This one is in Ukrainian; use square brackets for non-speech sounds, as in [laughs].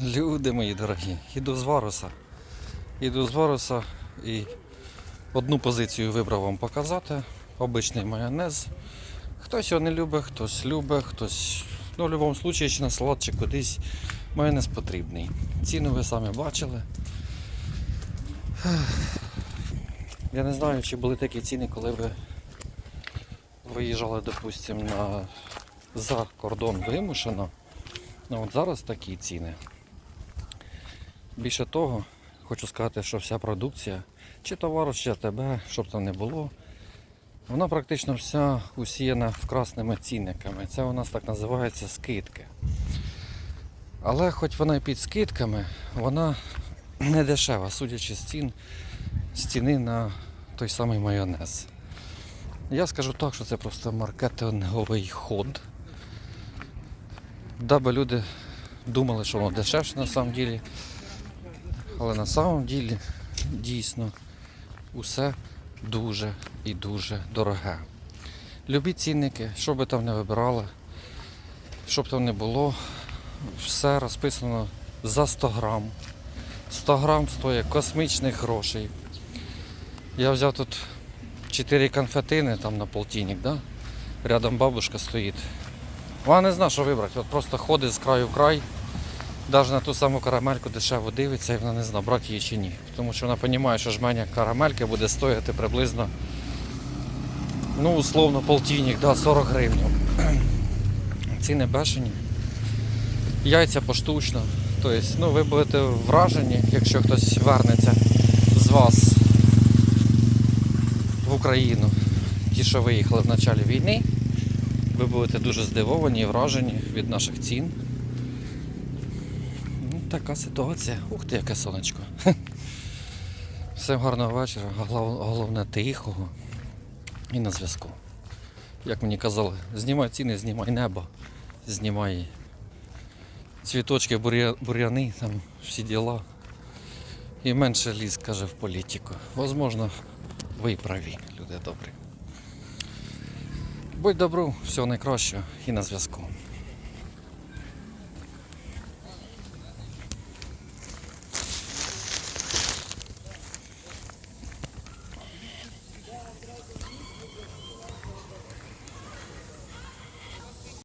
Люди мої дорогі, іду з Варуса. Іду з Варуса і одну позицію вибрав вам показати. Обичний майонез. Хтось його не любить, хтось любить, хтось. Ну, в будь-якому випадку, чи на салат, чи кудись майонез потрібний. Ціну ви самі бачили. Я не знаю, чи були такі ціни, коли ви виїжджали, допустимо, на... за кордон вимушено. Ну, от зараз такі ціни. Більше того, хочу сказати, що вся продукція, чи товар, чи АТБ, щоб там не було, вона практично вся усіяна вкрасними цінниками. Це у нас так називається скидки. Але хоч вона і під скидками, вона не дешева, судячи з цін, з ціни на той самий майонез. Я скажу так, що це просто маркетинговий ход. Даби люди думали, що воно дешевше на самом ділі. Але на самом ділі дійсно усе дуже і дуже дороге. Любі цінники, що би там не вибирали, що б там не було, все розписано за 100 грам. 100 грам стоїть космічних грошей. Я взяв тут 4 конфетини там на полтинник, да? рядом бабушка стоїть. Вона не знає, що вибрати. От просто ходить з краю в край, навіть на ту саму карамельку дешево дивиться і вона не знає, брати її чи ні. Тому що вона розуміє, що жменя карамельки буде стояти приблизно, ну, условно, полтинник, да, 40 гривень. [clears throat] Ціни бешені. Яйця поштучно. Тобто, ну, ви будете вражені, якщо хтось вернеться з вас в Україну, ті, що виїхали в началі війни, ви будете дуже здивовані і вражені від наших цін. Ну, така ситуація. Ух ти, яке сонечко. [laughs] Всім гарного вечора, головне тихого і на зв'язку. Як мені казали, знімай ціни, знімай небо, знімай цвіточки, бур'я- бур'яни, там всі діла. І менше ліз, каже, в політику. Возможно, ви праві, люди добрі. Будь добру, всього найкращого і на зв'язку.